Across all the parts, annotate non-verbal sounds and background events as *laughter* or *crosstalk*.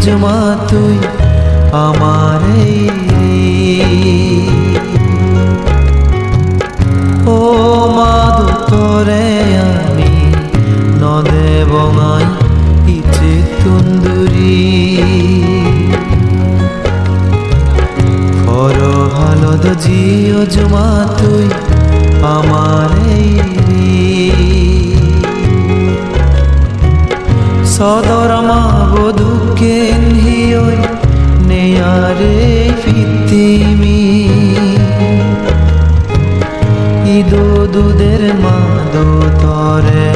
জমা তুই আমার ও মাদু তোরে আমি নদে বঙাই ইচ্ছে তুন্দুরি। ফর হালদ জিও জমা তুই আমার এই সদর মা বধুকে হিয়ই নেয়ারে ফিতিমি ইদো দুদের মা দো তরে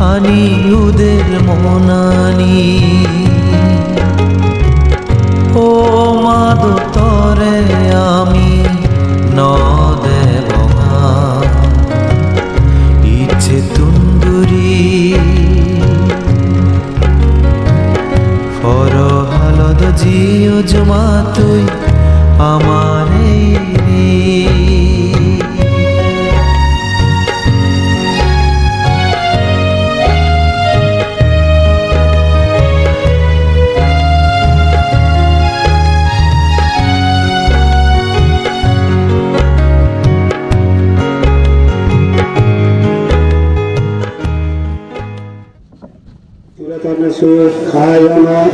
হানি উদের মনানি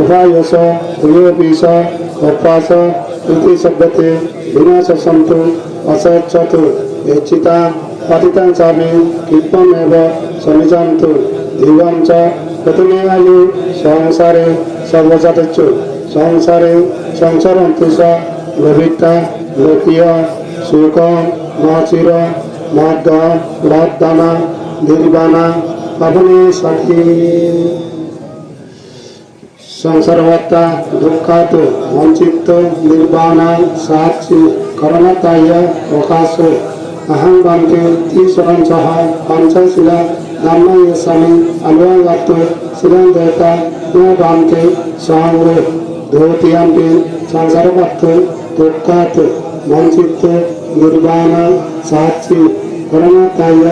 उभायस प्रियोपीस उपास इति शब्दते विनाश सन्तु असत्यतु इच्छिता पतितां चापि कृपमेव समिजन्तु दिवं च प्रतिमेयायु संसारे सर्वजातच्चु संसारे संसारन्तु स लोभिता लोकीय सुख माचिर मद्द मद्दाना निर्वाणा अपने साथी সংসারবত্তা দুঃখাত বঞ্চিত নির্বাণায় সাহায্য করণতায় প্রকাশ अहम बंधु तीसरम सह पंचशिला धर्म स्वामी अनुगत श्रीम देवता न बांधे स्वांग धोतियांपि संसारपथ दुःखात वंचित निर्वाण साक्षी करणताय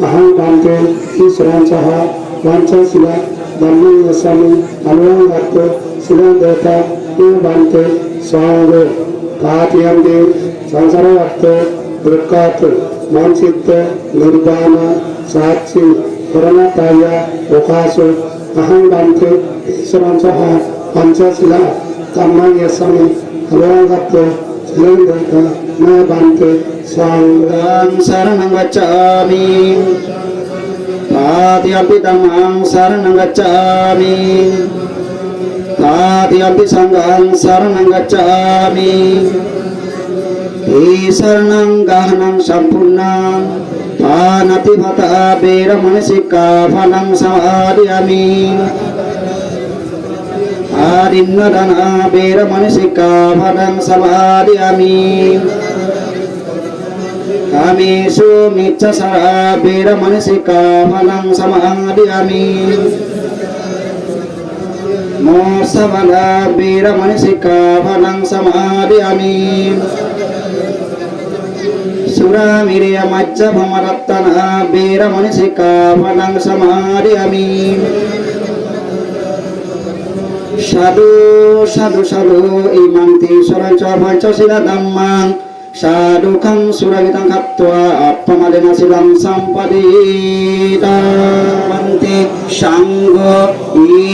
अहं बंधे तीसरं तीसरम पंचा सिला दंडी गोस्वामी अनुराम भक्त सुगम देवता एवं बनते स्वांग तातियम देव संसार भक्त दुर्गात मानसित निर्वाण साक्षी परमताय उपास अहम बनते ईश्वरंश पंचशिला तमं यस्वामी अनुराम भक्त सुगम देवता मैं बनते स्वांग शरण गच्छामि। Tati tamang saranang gacchami Tati api sanggang saranang gacchami Ti saranang gahanang sampurna Panati bata bera manisika samadi amin. Adinna dan bera manisika samadi amin. అమీషు మిచ్చసరా బీర మనిషి కామలం సమాధి అమీ మోసవల బీర మనిషి కామలం సమాధి అమీ సురామిరియ మజ్జ భమరత్తన బీర మనిషి కామలం సమాధి అమీ সাধু সাধু সাধু ইমান্তি সরঞ্চ পঞ্চশিলা ধাম্মাং সাধুখং সুরগিতং খাত্ত্বা আপমাদেন শিলং সম্পদিতান্তে সাঙ্গ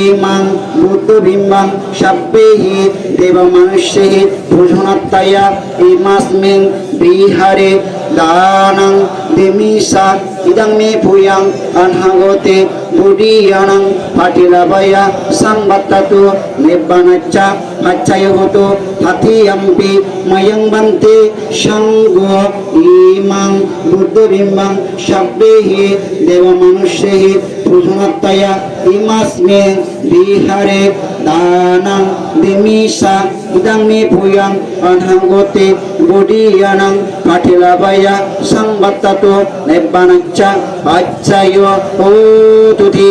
ইমাং বুদ্ধবিম্বাং সব্যেহি দেবমনুষ্যেহি ভূষণত্তয়া ইমাস্মিং বিহারে দানং দিমিষা ইদং মে ভূয়াং অনহগতে বুডিয়ানং পাটিলাবয়া সম্বত্ততু নিব্বাণচ্চ মচ্ছয়গতো হাথিয়ম্পি ময়ং বন্তে সঙ্গ ইমাং বুদ্ধবিম্বাং সব্যেহি দেবমনুষ্যেহি পূজনত্তয়া ইমাস্মে বিহারে দানাং দিমিসা ইদাং মে ভূয়াং অনহঙ্গতে বডিয়ানাং পাঠিলাবায়া সংবাত্তাত নেব্বানাচ্চা আচ্ছায় ও তুধি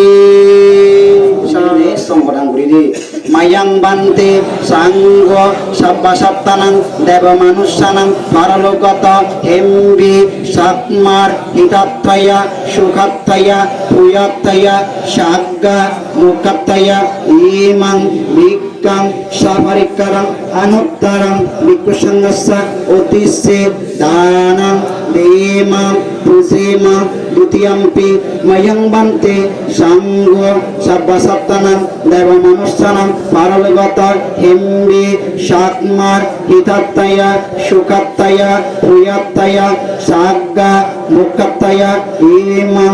সংগঠন করি দি মায়াং বান্তে সাঙ্গ সাব্বা সপ্তানাং দেব মানুষানাং পারলোকত হেম্বি সাকমার হিতাত্তয়া সুখাত্তয়া ভূয়াত্তয়া সাগ্গা বিক্কাং সাপরিকারাং অনুত্তরং বিকুসঙ্গস্য অতিসে দানাং দেমাং পুজেমা দ্বিতীয়ম্পি, ময়ং বন্তে সাঙ্গ সব্বসপ্তনাং দেব মনুষ্যানাং পারলগত হিম্বি সাকমার হিতাত্তয়া সুখাত্তয়া ভূয়াত্তয়া, সাগ্গা মুখাত্তয়া ইমাং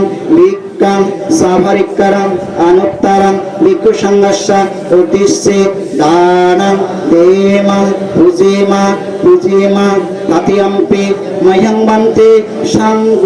বিক্কাং সাভরিকরং অনুত্তরং বিকুসঙ্গস্য উদ্দেশ্যে দানং দেমং পুজেমা পুজেমা তাতিয়াম্পি মহ্যং বন্তে সাঙ্গ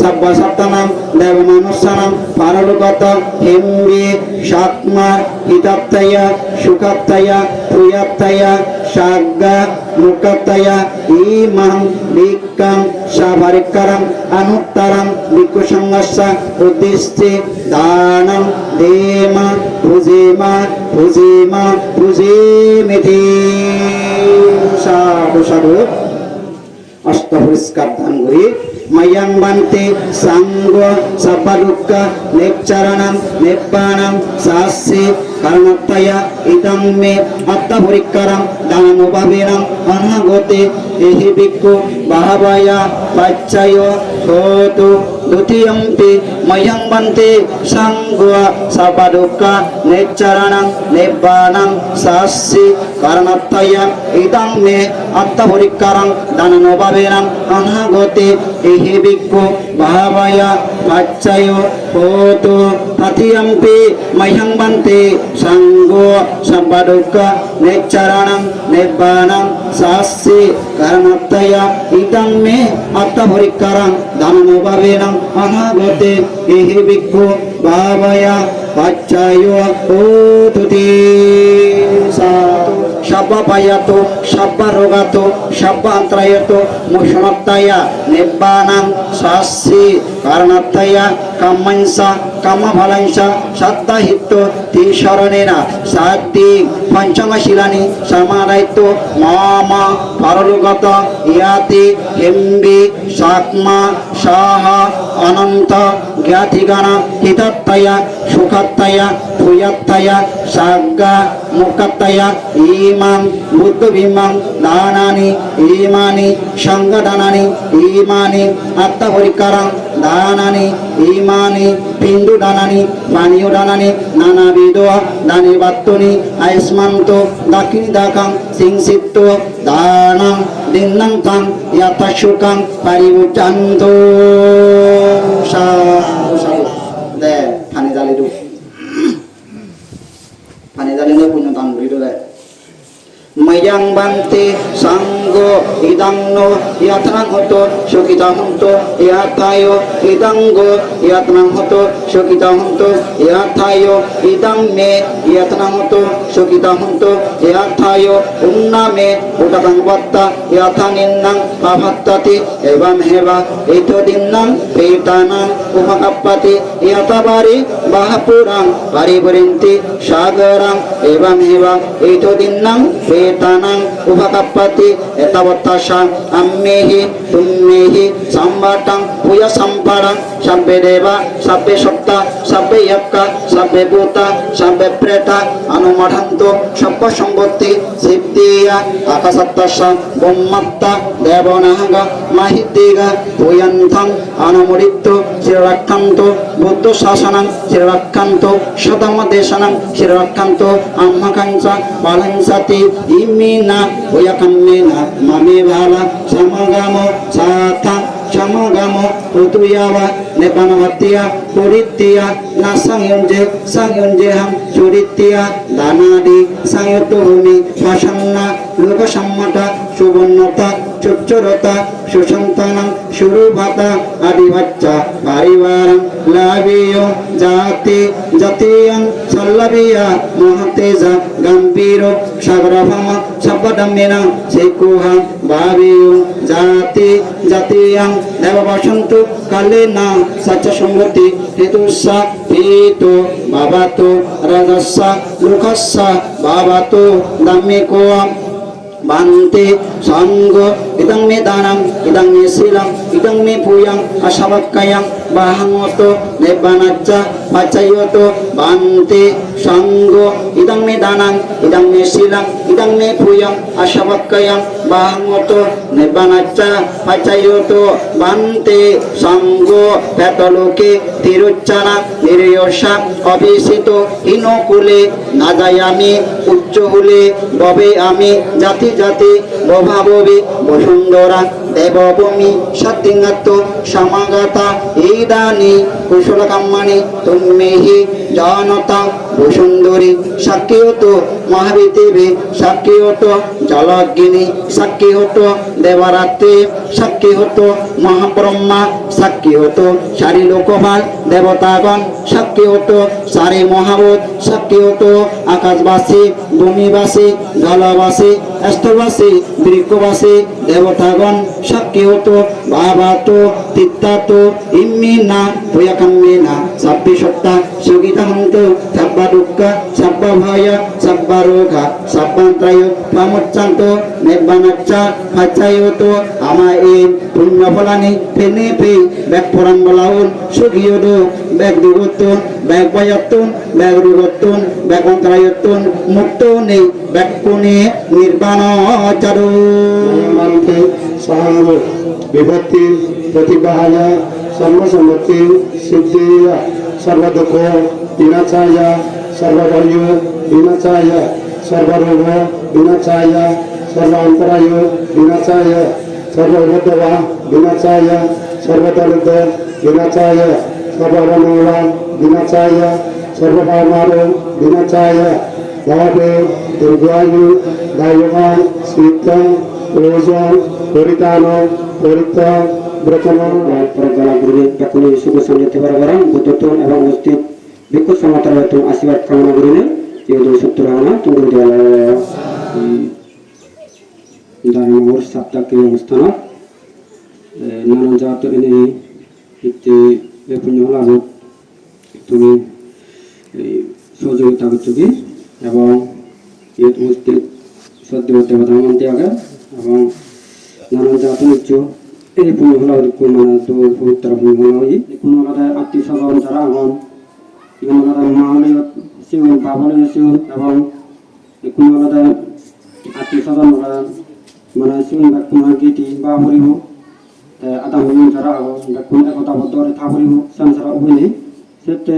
সব্বসপ্তনাং দেবমানুষ্যানাং পারলোকত, হিম্বি, সাত্মার, হিতাত্তয়া সুখাত্তয়া প্রিয়াত্তয়া সাগ্গা মুখাত্তয়া ইমাং বিক্কাং সাভারিকরং অনুত্তরং বিকুসঙ্গস্য উদ্দেশ্যে দানং দেমা পুজেমা পুজেমা পুজেমিতি সাধু সাধু। অষ্ট পরিষ্কার ধান করি ময়াং বান্তে, সাঙ্গ সব্বাদুক্ক নেচ্চারণং নেব্বাণং শাস্যে কারণত্তয়া ইদং মে আত্মপরিক্করং দানমুপাবেনং অনাগতে এহি ভিক্ষু বাহবয়া বাচ্চায় হোতু দ্বিতীয়ম্পি ময়ং বন্তে সাঙ্গ সব্বাদুক্ক নেচ্চারণং নেব্বাণং শাস্যে কারণত্তয়া ইদং মে আত্মপরিক্করং দানমুপাবেনং অনাগতে এহি ভিক্ষু বাহবয়া বাচ্চায় হোতু তৃতীয়ম্পি মহ্যং বন্তে সঙ্গ সব্বদুঃখ নিচ্চরণং নিব্বাণং শাস্যে কারণত্তয়া ইদং মে আত্মপরিক্করং ধনমুপবেনং অনাগতে এহি ভিক্ষু ভাবয়া বাচ্চায় ওতুতি সব্বাপায়াত সব্বারোগাত সব্বান্তরায়ত মোষণত্তয়া নিব্বানাং শাস্যে কারণত্তয়া কাম্যংস কামফলংস সত্তাহিত তিশরণেন, সাত্তি পঞ্চমশিলানি, সমাদায়িত্ব, মম, পরলোকত, ইয়াতি, হিম্বি, সাকমা, সাহ, অনন্ত, জ্ঞাতিগণ হিতত্তয়া সুখত্তয়া ভূয়ত্তয়া সাজ্ঞা মুখত্তয়া ইমাং বুদ্ধবিমাং দানানি ইমানি সংগদানানি ইমানি দানানি, ইমানি, বিন্দু দানানি, পানীয় দানানি, নানাবিধ দানি বাত্তনি আয়স্মান্ত দাক্ষিণী দাকাং সিংসিত্ত দানাং, দিন্নাং তাং ইয়াতাশুকাং পারিবুচান্ত দে, ফানি জালি দু। ফানি জালি পুণ্য করি দে। ময়াং বান্তে ইদাঙ্গ ইয়াতনাং হত সকিতাং হত ইয়াথায় ইদাঙ্গ ইয়াতনাং হত সকিতাং হত ইয়াথায় ইদাং মে ইয়াতনাং হত সকিতাং হত ইয়াথায় উন্নামে উটাকাং বত্তা ইয়াথা নিন্নাং পাভাত্তাতি এবং হেবা এতো দিন্নাং পেতানাং উপকাপ্পাতি ইয়াতাবারি বাহাপুরাং পারিবরিন্তি সাগরাং এবং হেবা এতো দিন্নাং পেতানাং উপকাপ্পাতি এতাবত্তাসা আম্মেহি তুম্মেহি সম্বাটাং পুয় সম্পাড়াং সব্বে দেবা সব্বে সপ্তা সব্বে যক্কা সব্বে ভূতা সব্বে প্রেতা অনুমঠন্ত সব্য সম্পত্তি সিদ্ধিয়া, আকাশত্তাসা ব্রহ্মত্তা দেবনাগ মাহিদ্দিগ ভূয়ন্থং অনুমোদিত শিরক্ষান্ত বুদ্ধ শাসনং শিরক্ষান্ত সদম দেশনং শিরক্ষান্ত আহ্মকাঞ্চ পালংসতি, ইমিনা ভূয়কম্মেনা মমে ভালা সমগাম, সাথা, সমগাম ঋতুয়াবা নেপানবতিয়া পরিত্তিয়া না সংয়ঞ্জে সংয়ঞ্জেহম চরিত্তিয়া দানাদি সংয়ত ভূমি প্রসন্না লোকসম্মতা সুবর্ণতা, চুচ্চরতা, সুসন্তানং সুরূপ ভাতা আদি বাচ্চা পারিবার, লাভিয়, জাতি, জাতীয়ং, সল্লভিয়া, মহতেজা, গম্ভীর, সাগরভম, সব্বদম্বিনা সেকুহা ভাবিয় জাতি, জাতীয়ং দেব বসন্তু কালে না সচ্চ সম্মতি হেতুসা হেতু বাবাতো রাজস্বা লোকস্যা বাবাতো দাম্মিকো Bante sanggo idang me danam idang me silang idang me puyang asabak kayang bahangoto nebanacha sanggo idang me danam idang me silang idang me puyang asabak kayang bahangoto nebanacha pacayoto bante sanggo petoloke তিরুচ্চানা নির্যসা অবিসিত হীনকুলে না যাই আমি উচ্চ হলে ববে আমি জাতি জাতি বভাববি বসুন্ধরা দেবভূমি সত্যিঙ্গত্ব সমাগতা ইদানি কুশল কাম্মানি তুম্মেহি বসুন্ধরী সাক্ষী হতো মহাবিদেবী সাক্ষী হতো জলগিনী সাক্ষী হতো দেবরাত্রি সাক্ষী হতো মহাব্রহ্মা সাক্ষী হতো সারি লোকপাল, দেবতাগণ সাক্ষী হতো সারি মহাবোধ সাক্ষী হতো আকাশবাসী, ভূমিবাসী, জলবাসী স্থলবাসী বৃক্ষবাসী, দেবতাগণ সাক্ষী হতো বাবাতো তিত্তাতো ইম্মিনা ভয়াকাম্মিনা সাব্বি সত্তা সুগীতা হন্ত সাব্বা দুঃখ সাব্বা ভয় সাব্বা রোগ সাব্বান্ত্রায় পামুচ্চান্ত নির্বাণাচ্চা হাচ্চায়ত আমা এই পুণ্য ফলানি ফেনে ফে ব্যাগ ফরান বলাউন সুগীয়দ ব্যাগ দুগত্তন ব্যাগ বয়ত্তন ব্যাগ রুগত্তন ব্যাগ অন্তরায়ত্তন মুক্ত নেই ব্যাগ কোণে নির্বাণ চারু বিভক্তি প্রতিবাহায় সর্বসম্মতি সিদ্ধিয় সর্বদুঃখ বিনাশায় সর্ববর্য বিনাশায় সর্বরোগ বিনাশায় সর্বান্তরায় বিনাশায় সর্বভূতবা বিনাশায় সর্বদলিত বিনাশায় সর্বমঙ্গল বিনাশায় সর্বপামার বিনাশায় ভবে দুর্গায়ু দায়বান শীতম প্রয়োজন পরিতান পরিত ব্রতন পরগলা গুরুদেব ব্যাকুলি শুভ সঙ্গীতে বরাবর বুদ্ধত্ব এবং উপস্থিত সমতর হেতু আশীর্বাদ কামনা করিলে এই সত্তর ভাবনা তুমি দায়মোর সাপ্তাহিক অনুষ্ঠান। নানান জাত এনে ইতি পুণ্য লাভ তুমি সহযোগিতা করছ এবং এই উপস্থিত সদ্য দেবতা মন্ত্রী আগে, এবং নানান জাত নিচ্ছ, এই পুণ্য হলো মানে তো পবিত্র পুণ্য হলো। এই কোনো আলাদা আত্মীয় স্বজন যারা এখন কোনো আলাদা মা হলে শিউন বাবা হলে শিউন এবং কোনো আলাদা আত্মীয় স্বজন মানে শিউন বা কোনো গীতি বা হরিব আদা হরিব যারা আগো কোনো একতা বদ্ধরে থা হরিব সংসার উভয় সেতে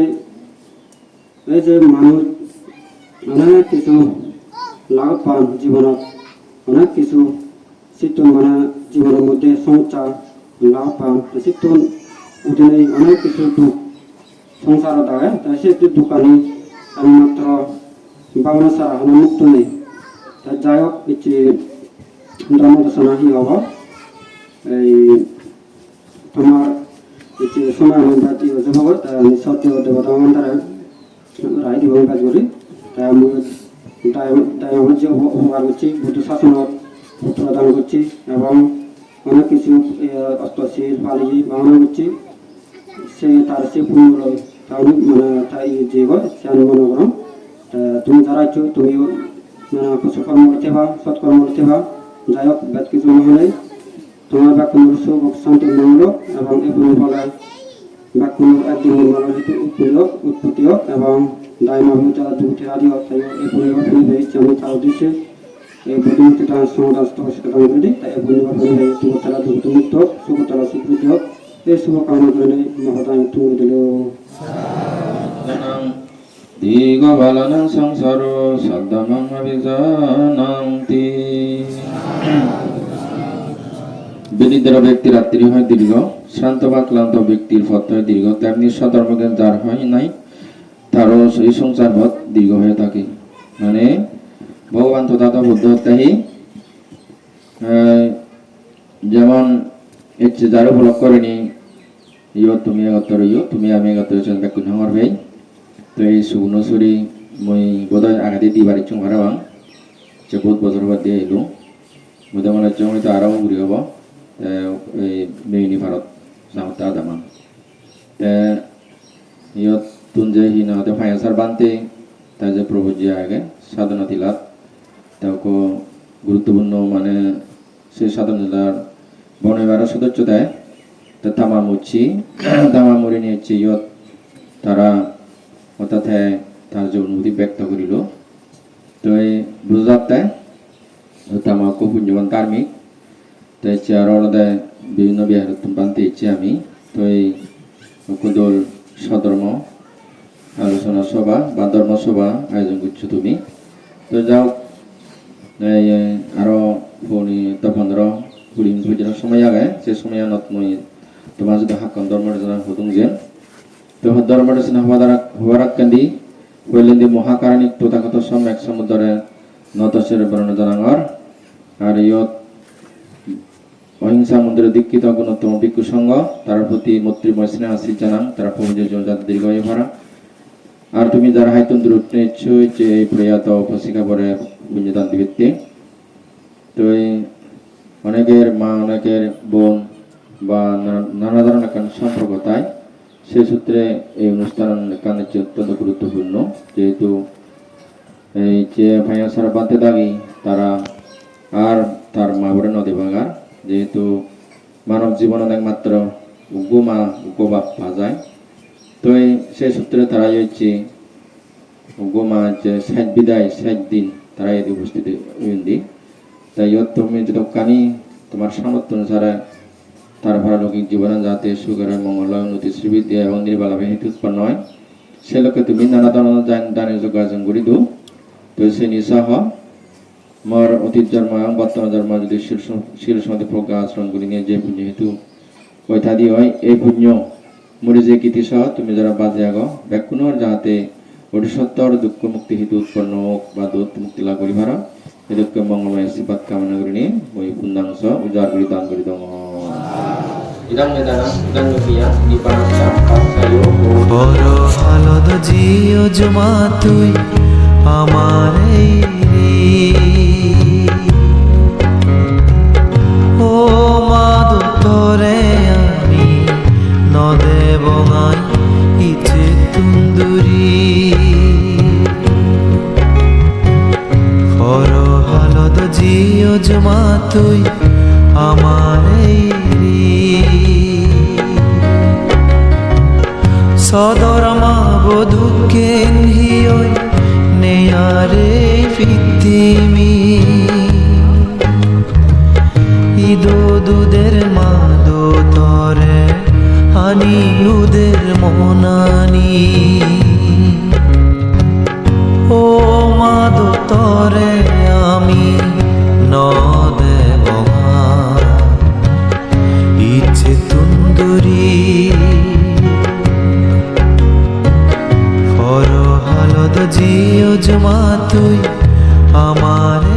এই যে মানুষ অনেক কিছু লাভ পান জীবনত, অনেক কিছু শীতল মানে জীবনের মধ্যে সংসার লাভ পান। শীতল উঠে অনেক কিছু দুঃখ সংসার থাকে তাই সে দোকানি আমি মাত্র বাবনা সারা হলো মুক্ত নেই তাই যাই হোক ইচ্ছে ধর্ম দর্শনা হি হব। এই তোমার ইচ্ছে সময় অনুপাতি যুবক সত্য দেবতা মন্দিরে রায় দিব কাজ করি তাই আমি তাই তাই আমার যে উপকার করছি বুদ্ধ শাসন প্রদান করছি এবং অনেক কিছু অষ্টশীল পালি বানানো করছি সে তার সে পূর্ণ তার মনে তা তুমি যারা ইচ্ছো তুমি মানে কুশকর্ম করতে বা সৎকর্ম করতে বা যাই হোক বেদ কিছু নহলে তোমার বা কোনো সুখ শান্তি মঙ্গল এবং পূর্ণ ফলে বা কোনো একদিন নির্মাণ হেতু উৎপন্ন উৎপত্তি হোক এবং দায় মাভিও তারা দুটি আদি হোক তাই এই পূর্ণ ফলে আমি তার উদ্দেশ্যে এই করে দিই তাই এই পূর্ণ ফলে সুভতারা দুঃখ মুক্ত সুভতারা সুখৃতি হোক এই শুভকামনা করে মহোদয় তুমি দিল বিনিদ্র ব্যক্তির রাত্রি হয় দীর্ঘ শ্রান্ত বা ক্লান্ত ব্যক্তির পথ হয় দীর্ঘ তেমনি সধর্মজ্ঞান যার হয় নাই তারও সেই সংসার পথ দীর্ঘ হয়ে থাকে মানে ভগবান তথাত বুদ্ধ হত্যাহি যেমন ইচ্ছে যারা ব্লক করেনি ইয় তুমি এগতর ইয় তুমি আমি এগতর জন বেকুন ভাই তো এই সুগুণসুরি মই বোধহয় আগাদি দি বাড়ি চুং হারাবাং যে বহুত বছর বাদ দিয়ে এলো বোধহয় মানে চুং হয়তো আরও ঘুরি হব এই মেইনি ভারত সামতা দামান ইয়ত তুনজে হিনা হতে ফায়াসার বানতে তাই যে প্রভু জি আগে সাধনা দিলাত তাকে গুরুত্বপূর্ণ মানে সেই সাধনা দিলার বনবিভাগের সদস্য দেয়। তা তামামুচি *clears throat* তামামুরি নিয়েছে ইয়ত। তারা অর্থাৎ তার যে অনুভূতি ব্যক্ত করিল। তো এই বুঝাত দেয় তামাকো পুণ্যবান কার্মিক। তো ইচ্ছে আরও আলাদা বিভিন্ন বিহার বানতে ইচ্ছে আমি। তো এই কুদল সধর্ম আলোচনা সভা বা ধর্ম সভা আয়োজন করছ তুমি। তো যাও এই আরও ফোনি তপন্দ্র কুড়ি মিনিট সময় আগে সে সময় নত মই তোমার যদি হাক্কন ধর্ম রচনা হতুং যে। তো ধর্ম রচনা হওয়ার হওয়ার কান্দি হইলেন্দি মহাকারণিক তথাগত সম্যক সমুদ্রে নতসের বর্ণ জানাঙর আর ইয়ত অহিংসা মন্দিরে দীক্ষিত গুণোত্তম ভিক্ষু সংঘ তার প্রতি মৈত্রীময় স্নেহ আশ্রিত জানাম তারা প্রভুজের জন্য যাতে দীর্ঘ ভরা। আর তুমি যারা হাইতুন দূরত্ব নিচ্ছ যে এই প্রয়াত উপশিকা পরে পুণ্যদান দিবিত্তে তো। অনেকের মা, অনেকের বোন বা নানা- ধরনের সম্পর্ক, তাই সেই সূত্রে এই অনুষ্ঠান কানে অত্যন্ত গুরুত্বপূর্ণ। যেহেতু এই যে ভাইয়া সারা বাদে দাগি তারা আর তার মা বলে নদী ভাঙার। যেহেতু মানব জীবন একমাত্র উগ্গমা উগ্গবাপ পাওয়া যায় তো এই সেই সূত্রে তারা হচ্ছে উগ্গমা যে ষাট বিদায় ষাট দিন তারা এতে উপস্থিত হইন্দি তাই ইয়ত তুমি যদি কানি তোমার সামর্থ্য অনুসারে তার পারলৌকিক জীবনে যাতে সুখের মঙ্গল উন্নতি শ্রীবিদ্যা এবং নির্বালাভে হেতু উৎপন্ন হয়, সে লোকে তুমি নানা ধরনের দান দানের যোগাযোগ করি দো তো সে নিঃসাহ মোর, অতীত জন্ম এবং বর্তমান জন্ম যদি শিল সমাধি প্রজ্ঞা আশ্রমগুলি নিয়ে যে পুণ্য হেতু কৈথাদি হয়, এই পুণ্য মরি যে কীর্তি সহ তুমি যারা বাজে আগ ব্যাকুণর যাহাতে অধিসত্তর দুঃখ মুক্তি হেতু উৎপন্ন হোক বা দূত মুক্তি লাভ করি ভাড়া এই দুঃখ মঙ্গলময় আশীর্বাদ কামনা করি নিয়ে ওই পূর্ণাংশ উজাড় করি দান করি দম ইদাং মেদানা ইদাং মিয়া নিপারস্যা পাস্যায়ো বড় আলদ জিও জমা তুই তুই আমার এই রে। সদরমা বধুকেন হিয়ই নেয়ারে ফিতিমি ইদো দুদের মাদো তরে হানি উদের মনানি ও মাদো তরে আমি নদে দূরি ফর হালত জিও জমা তুই আমার